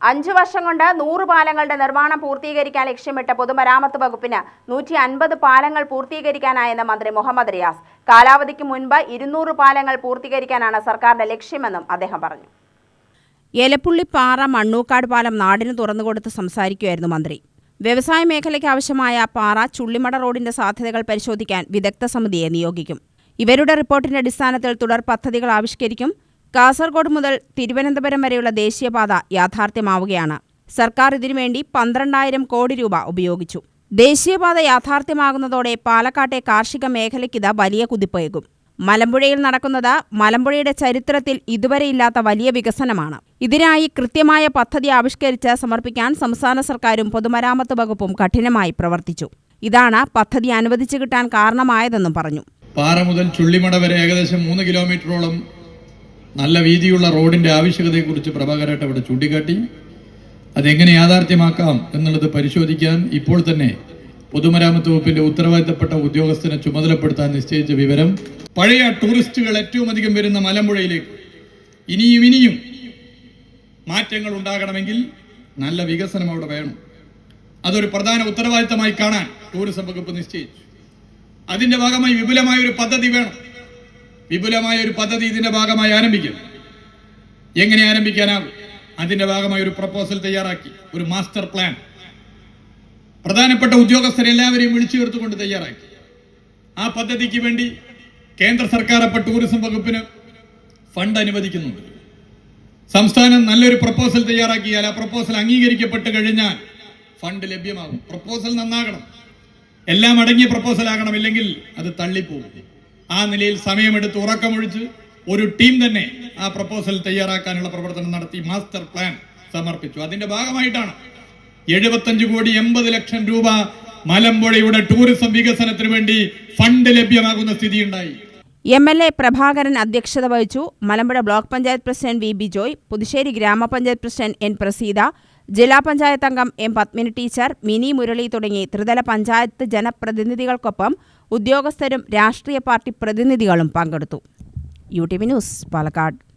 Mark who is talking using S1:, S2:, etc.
S1: അഞ്ചു വർഷം കൊണ്ട് നൂറ് പാലങ്ങളുടെ നിർമ്മാണം പൂർത്തീകരിക്കാൻ ലക്ഷ്യമിട്ട പൊതുമരാമത്ത് വകുപ്പിന് നൂറ്റി അൻപത് പാലങ്ങൾ പൂർത്തീകരിക്കാനായെന്ന് മന്ത്രി മുഹമ്മദ് റിയാസ്. കാലാവധിക്ക് മുൻപ് ഇരുന്നൂറ് പാലങ്ങൾ പൂർത്തീകരിക്കാനാണ് സർക്കാരിന്റെ ലക്ഷ്യമെന്നും അദ്ദേഹം പറഞ്ഞു.
S2: എലപ്പുള്ളി പാറ മണ്ണൂക്കാട് പാലം നാടിന് തുറന്നുകൊടുത്ത് സംസാരിക്കുകയായിരുന്നു മന്ത്രി. വ്യവസായ മേഖലയ്ക്ക് ആവശ്യമായ പാറ ചുള്ളിമട റോഡിന്റെ സാധ്യതകൾ പരിശോധിക്കാൻ വിദഗ്ധ സമിതിയെ നിയോഗിക്കും. ഇവരുടെ റിപ്പോർട്ടിന്റെ അടിസ്ഥാനത്തിൽ തുടർ പദ്ധതികൾ ആവിഷ്കരിക്കും. കാസർഗോഡ് മുതൽ തിരുവനന്തപുരം വരെയുള്ള ദേശീയപാത യാഥാർത്ഥ്യമാവുകയാണ്. സർക്കാർ ഇതിനുവേണ്ടി പന്ത്രണ്ടായിരം കോടി രൂപ ഉപയോഗിച്ചു. ദേശീയപാത യാഥാർത്ഥ്യമാകുന്നതോടെ പാലക്കാട്ടെ കാർഷിക മേഖലയ്ക്കിത് വലിയ കുതിപ്പേകും. മലമ്പുഴയിൽ നടക്കുന്നത് മലമ്പുഴയുടെ ചരിത്രത്തിൽ ഇതുവരെയില്ലാത്ത വലിയ വികസനമാണ്. ഇതിനായി കൃത്യമായ പദ്ധതി ആവിഷ്കരിച്ച് സമർപ്പിക്കാൻ സംസ്ഥാന സർക്കാരും പൊതുമരാമത്ത് വകുപ്പും കഠിനമായി പ്രവർത്തിച്ചു. ഇതാണ് പദ്ധതി അനുവദിച്ചു കിട്ടാൻ കാരണമായതെന്നും പറഞ്ഞു.
S3: പാറ മുതൽ ചുള്ളിമട വരെ ഏകദേശം മൂന്ന് കിലോമീറ്ററോളം നല്ല വീതിയുള്ള റോഡിന്റെ ആവശ്യകതയെക്കുറിച്ച് പ്രഭാകരേട്ട ഇവിടെ ചൂണ്ടിക്കാട്ടി. അതെങ്ങനെ യാഥാർത്ഥ്യമാക്കാം എന്നുള്ളത് പരിശോധിക്കാൻ ഇപ്പോൾ തന്നെ പൊതുമരാമത്ത് വകുപ്പിന്റെ ഉത്തരവാദിത്തപ്പെട്ട ഉദ്യോഗസ്ഥനെ ചുമതലപ്പെടുത്താൻ നിശ്ചയിച്ച വിവരം പഴയ ടൂറിസ്റ്റുകൾ ഏറ്റവും അധികം വരുന്ന മലമ്പുഴയിലേക്ക്. ഇനിയും ഇനിയും മാറ്റങ്ങൾ ഉണ്ടാകണമെങ്കിൽ നല്ല വികസനം അവിടെ വേണം. അതൊരു പ്രധാന ഉത്തരവാദിത്തമായി കാണാൻ ടൂറിസം വകുപ്പ് നിശ്ചയിച്ചു. അതിന്റെ ഭാഗമായി വിപുലമായ ഒരു പദ്ധതി വേണം. വിപുലമായ ഒരു പദ്ധതി ഇതിന്റെ ഭാഗമായി ആരംഭിക്കും. എങ്ങനെ ആരംഭിക്കാനാകും അതിന്റെ ഭാഗമായി ഒരു പ്രപ്പോസൽ തയ്യാറാക്കി ഒരു മാസ്റ്റർ പ്ലാൻ പ്രധാനപ്പെട്ട ഉദ്യോഗസ്ഥരെല്ലാവരെയും വിളിച്ചു ചേർത്തുകൊണ്ട് തയ്യാറാക്കി. ആ പദ്ധതിക്ക് വേണ്ടി കേന്ദ്ര സർക്കാർ അപ്പോൾ ടൂറിസം വകുപ്പിന് ഫണ്ട് അനുവദിക്കുന്നുണ്ട്. സംസ്ഥാനം നല്ലൊരു പ്രപ്പോസൽ തയ്യാറാക്കിയാൽ ആ പ്രപ്പോസൽ അംഗീകരിക്കപ്പെട്ട് കഴിഞ്ഞാൽ ഫണ്ട് ലഭ്യമാകും. പ്രപ്പോസൽ നന്നാകണം. എല്ലാം അടങ്ങിയ പ്രപ്പോസൽ ആകണം ഇല്ലെങ്കിൽ അത് തള്ളിപ്പോകും. ആ നിലയിൽ സമയമെടുത്ത് ഉറക്കമൊഴിച്ച് ഒരു ടീം തന്നെ ആ പ്രപ്പോസൽ തയ്യാറാക്കാനുള്ള പ്രവർത്തനം നടത്തി മാസ്റ്റർ പ്ലാൻ സമർപ്പിച്ചു. അതിന്റെ ഭാഗമായിട്ടാണ് എഴുപത്തഞ്ച് കോടി എൺപത് ലക്ഷം രൂപ മലമ്പുഴയുടെ ടൂറിസം വികസനത്തിന് വേണ്ടി ഫണ്ട് ലഭ്യമാകുന്ന സ്ഥിതിയുണ്ടായി.
S2: എം എൽ എ പ്രഭാകരൻ അധ്യക്ഷത വഹിച്ചു. Malampuzha block panchayat president V Bijoy Puthussery ഗ്രാമപഞ്ചായത്ത് പ്രസിഡന്റ് എൻ പ്രസീത ജില്ലാ പഞ്ചായത്ത് അംഗം എം പത്മിനി ടീച്ചർ മിനി മുരളി തുടങ്ങി ത്രിതല പഞ്ചായത്ത് ജനപ്രതിനിധികൾക്കൊപ്പം ഉദ്യോഗസ്ഥരും രാഷ്ട്രീയ പാർട്ടി പ്രതിനിധികളും പങ്കെടുത്തു. U T V news Palakkad.